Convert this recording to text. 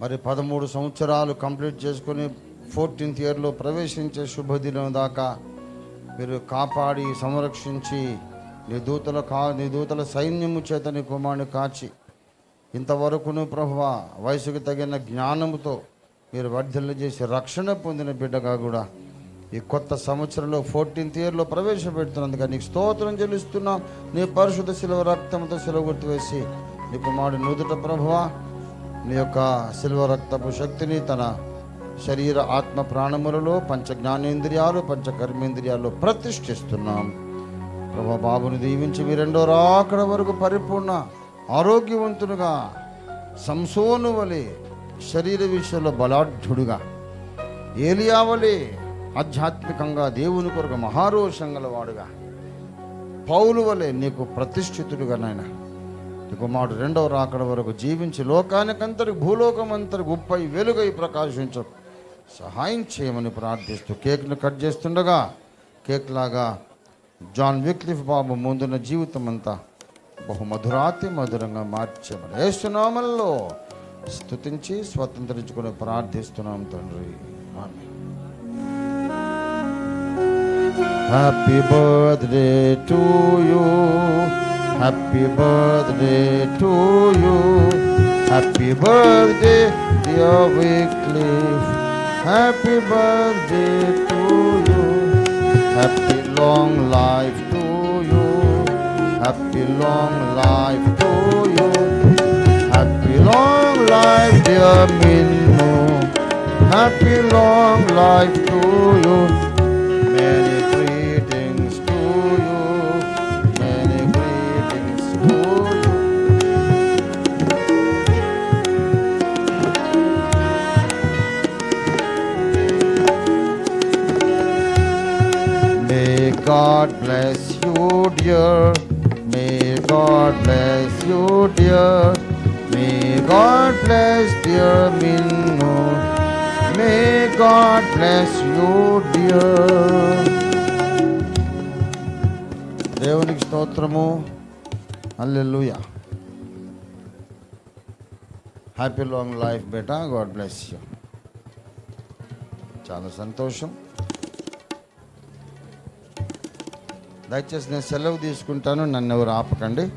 మరి పదమూడు సంవత్సరాలు కంప్లీట్ చేసుకుని ఫోర్టీన్త్ ఇయర్లో ప్రవేశించే శుభదినం దాకా మీరు కాపాడి సంరక్షించి నీ దూతల కా నీ దూతల సైన్యము చేత నీ కుమారుని కాచి ఇంతవరకును ప్రభువ వయసుకు తగిన జ్ఞానముతో మీరు వర్ధలు చేసి రక్షణ పొందిన బిడ్డగా కూడా ఈ కొత్త సంవత్సరంలో ఫోర్టీన్త్ ఇయర్లో ప్రవేశపెడుతున్నందుకు నీకు స్తోత్రం చెల్లిస్తున్నాం. నీ పరిశుద్ధ శిలవ రక్తంతో శిలువ గుర్తు వేసి నీ కుమారుడు నుదుట ప్రభువా నీ యొక్క శిల్వ రక్తపు శక్తిని తన శరీర ఆత్మ ప్రాణములలో పంచ జ్ఞానేంద్రియాలు పంచ కర్మేంద్రియాలు ప్రతిష్ఠిస్తున్నాం. ప్రభా బాబుని దీవించి మీ రెండో రాకడ వరకు పరిపూర్ణ ఆరోగ్యవంతుడుగా సంసోను వలె శరీర విషయంలో బలాఢ్యుడుగా ఏలియా వలె ఆధ్యాత్మికంగా దేవుని కొరకు మహారోషం గలవాడుగా పౌలు వలె నీకు ప్రతిష్ఠితుడుగా నాయన. కుమారుడు రెండవ రాకడ వరకు జీవించి లోకానికంతరి భూలోకం అంతరి గుప్పై వెలుగై ప్రకాశించ. సహాయం చేయమని ప్రార్థిస్తూ కేక్ను కట్ చేస్తుండగా కేక్ లాగా జాన్ విక్లిఫ్ బాబు ముందున్న జీవితం అంతా బహు మధురాతి మధురంగా మార్చేమని వేస్తున్నామల్లో స్థుతించి స్వతంత్రించుకుని ప్రార్థిస్తున్నాం తండ్రి. ఆమె birthday birthday you. Happy birthday to you. Happy birthday, dear Wycliffe. Happy birthday to you. Happy long life to you. Happy long life to you. Happy long life, dear Minmo. Happy long life to you. Many God bless you, dear. May God bless you, dear. May God bless dear Minno. May God bless you, dear. దేవునికి స్తోత్రము హల్లెలూయా happy long life బేటా God bless you చాలా సంతోషం దయచేసి నేను సెలవు తీసుకుంటాను. నన్ను ఎవరు ఆపకండి.